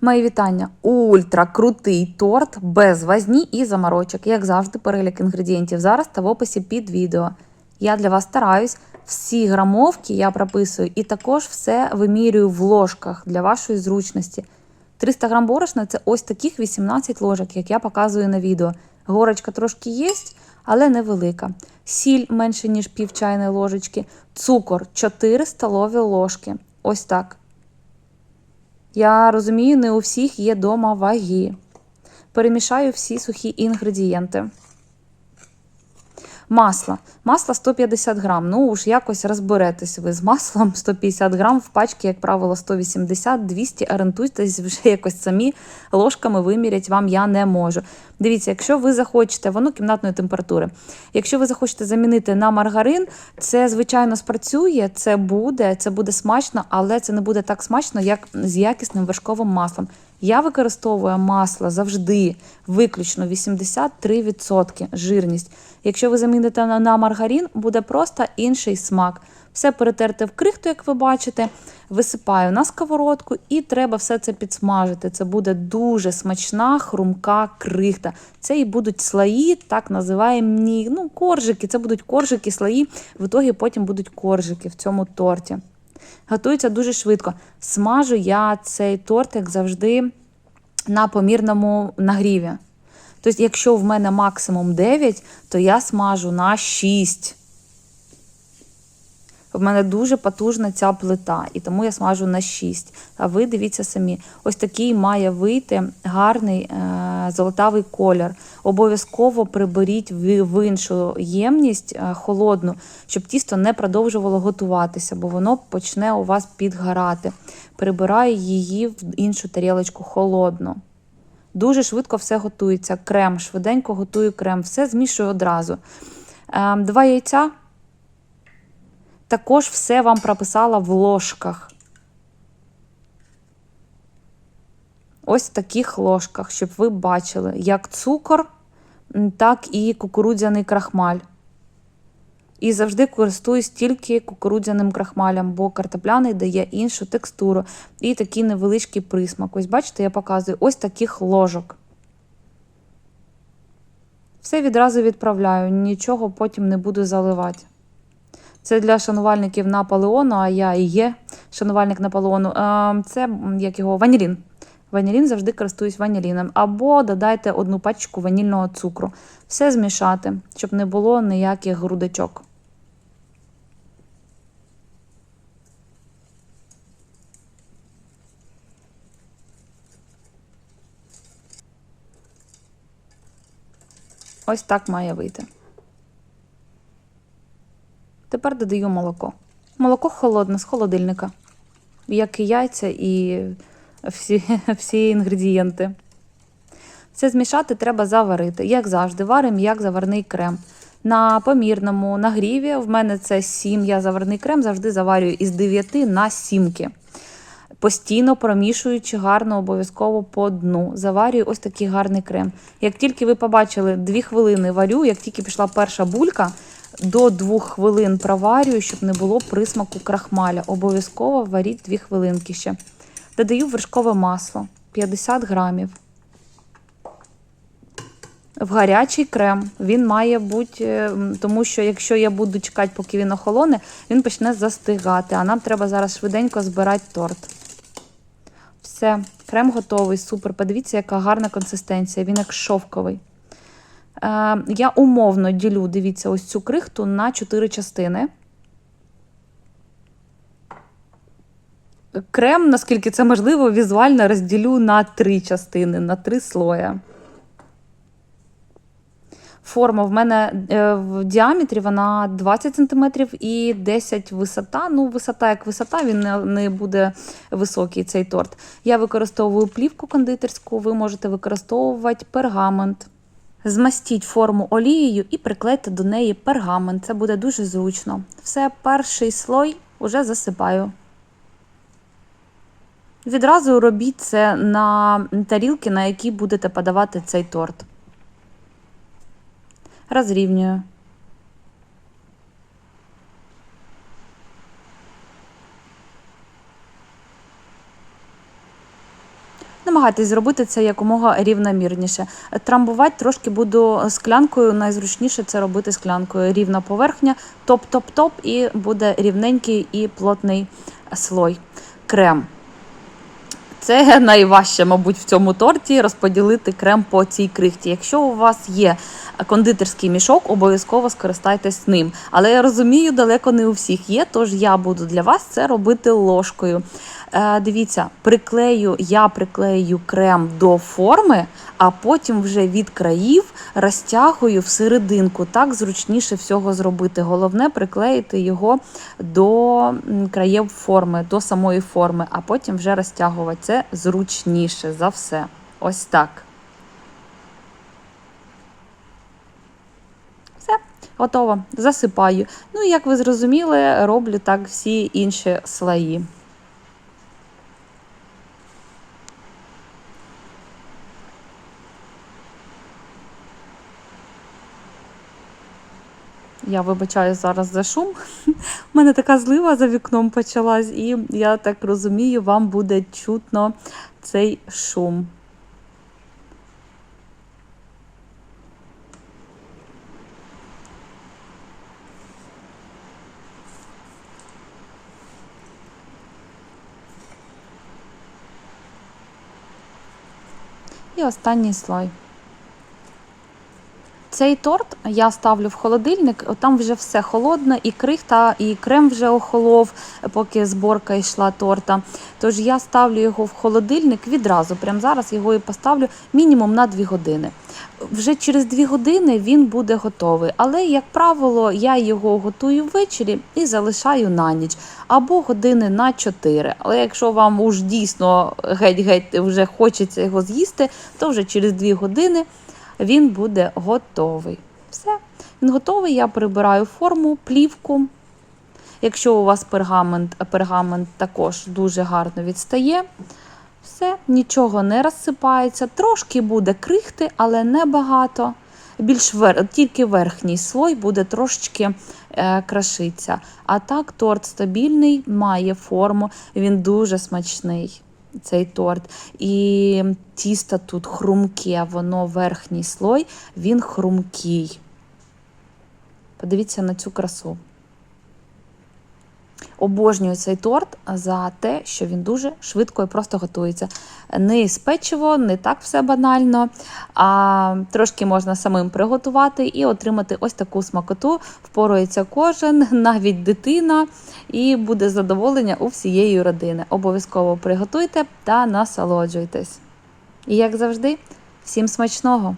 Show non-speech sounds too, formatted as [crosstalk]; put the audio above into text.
Мої вітання. Ультра крутий торт без вазні і заморочок. Як завжди, перелік інгредієнтів зараз та в описі під відео. Я для вас стараюсь. Всі грамовки я прописую і також все вимірюю в ложках для вашої зручності. 300 грам борошна це ось таких 18 ложок, як я показую на відео. Горочка трошки є, але невелика. Сіль менше, ніж пів чайної ложечки, цукор 4 столові ложки. Ось так. Я розумію, не у всіх є дома ваги. Перемішаю всі сухі інгредієнти. Масло. Масло 150 грам. Ну уж якось розберетесь ви з маслом [laughs] 150 грам в пачці, як правило, 180-200. Орієнтуйтесь вже якось самі ложками вимірять вам я не можу. Дивіться, якщо ви захочете, воно кімнатної температури. Якщо ви захочете замінити на маргарин, це звичайно спрацює, це буде, це буде смачно, але це не буде так смачно, як з якісним вершковим маслом. Я використовую масло завжди виключно 83% жирність. Якщо ви заміните на, маргарин, буде просто інший смак. Все перетерте в крихту, як ви бачите, висипаю на сковородку і треба все це підсмажити. Це буде дуже смачна, хрумка крихта. Це і будуть слої, так називаємо ну, коржики. Це будуть коржики, слої, в ітогі потім будуть коржики в цьому торті. Готується дуже швидко. Смажу я цей торт, як завжди, на помірному нагріві. Тобто, якщо в мене максимум 9, то я смажу на 6. В мене дуже потужна ця плита, і тому я смажу на 6. А ви дивіться самі, ось такий має вийти гарний е золотавий колір. Обов'язково приберіть в, в іншу ємність е холодну, щоб тісто не продовжувало готуватися, бо воно почне у вас підгорати. Прибираю її в іншу тарілочку холодну. Дуже швидко все готується. Крем, швиденько готую крем, все змішую одразу. Е два яйця. Також все вам прописала в ложках. Ось в таких ложках, щоб ви бачили, як цукор, так і кукурудзяний крахмаль. І завжди користуюсь тільки кукурудзяним крахмалем, бо картопляний дає іншу текстуру і такий невеличкий присмак. Ось, бачите, я показую ось таких ложок. Все відразу відправляю, нічого потім не буду заливати. Це для шанувальників Наполеону, а я і є шанувальник Наполеону. Це як його ванілін. Ванілін завжди користуюсь ваніліном. Або додайте одну пачку ванільного цукру. Все змішати, щоб не було ніяких грудочок. Ось так має вийти. Тепер додаю молоко. Молоко холодне з холодильника, як і яйця і всі, [laughs] всі інгредієнти. Це змішати треба заварити. Як завжди, варимо як заварний крем. На помірному нагріві в мене це 7, я заварний крем завжди заварюю із 9 на 7. Постійно промішуючи гарно, обов'язково по дну. Заварюю ось такий гарний крем. Як тільки ви побачили 2 хвилини варю, як тільки пішла перша булька, до 2 хвилин проварюю, щоб не було присмаку крахмаля. Обов'язково варіть 2 хвилинки ще. Додаю вершкове масло 50 грамів. В гарячий крем він має бути, тому що якщо я буду чекати, поки він охолоне, він почне застигати. А нам треба зараз швиденько збирати торт. Все, крем готовий, супер. Подивіться, яка гарна консистенція, він як шовковий. Е, Я умовно ділю, дивіться, ось цю крихту на 4 частини. Крем, наскільки це можливо, візуально розділю на 3 частини, на 3 слоя. Форма в мене е, в діаметрі вона 20 см і 10 висота. Ну, висота як висота, він не буде високий цей торт. Я використовую плівку кондитерську, ви можете використовувати пергамент. Змастіть форму олією і приклейте до неї пергамент. Це буде дуже зручно. Все, перший слой уже засипаю. Відразу робіть це на тарілки, на які будете подавати цей торт. Розрівнюю. Намагайтесь зробити це якомога рівномірніше. Трамбувати трошки буду склянкою. Найзручніше це робити склянкою. Рівна поверхня, топ-топ-топ, і буде рівненький і плотний слой. Крем. Це найважче, мабуть, в цьому торті розподілити крем по цій крихті. Якщо у вас є кондитерський мішок, обов'язково скористайтесь ним. Але я розумію, далеко не у всіх є, тож я буду для вас це робити ложкою. Е, дивіться, приклею, я приклею крем до форми, а потім вже від країв розтягую всерединку. Так зручніше всього зробити. Головне приклеїти його до м, країв форми, до самої форми, а потім вже розтягувати. Це зручніше за все. Ось так. Все, готово. Засипаю. Ну, як ви зрозуміли, роблю так всі інші слої. Я вибачаю зараз за шум. [laughs] У мене така злива за вікном почалась, і я так розумію, вам буде чутно цей шум. І останній слой. Цей торт я ставлю в холодильник, там вже все холодне, і крихта, і крем вже охолов, поки зборка йшла торта. Тож я ставлю його в холодильник відразу. Прямо зараз його і поставлю мінімум на 2 години. Вже через 2 години він буде готовий. Але, як правило, я його готую ввечері і залишаю на ніч або години на 4. Але якщо вам уж дійсно геть-геть вже хочеться його з'їсти, то вже через 2 години він буде готовий. Все, він готовий. Я прибираю форму, плівку. Якщо у вас пергамент, пергамент також дуже гарно відстає, все, нічого не розсипається. Трошки буде крихти, але не багато. Більш вер... Тільки верхній слой буде трошечки е, крашитися. А так торт стабільний, має форму, він дуже смачний цей торт. І тісто тут хрумке, воно верхній слой, він хрумкий. Подивіться на цю красу. Обожнюю цей торт за те, що він дуже швидко і просто готується. Не з печиво, не так все банально, а трошки можна самим приготувати і отримати ось таку смакоту. Впорується кожен, [laughs] навіть дитина, і буде задоволення у всієї родини. Обов'язково приготуйте та насолоджуйтесь. І як завжди, всім смачного!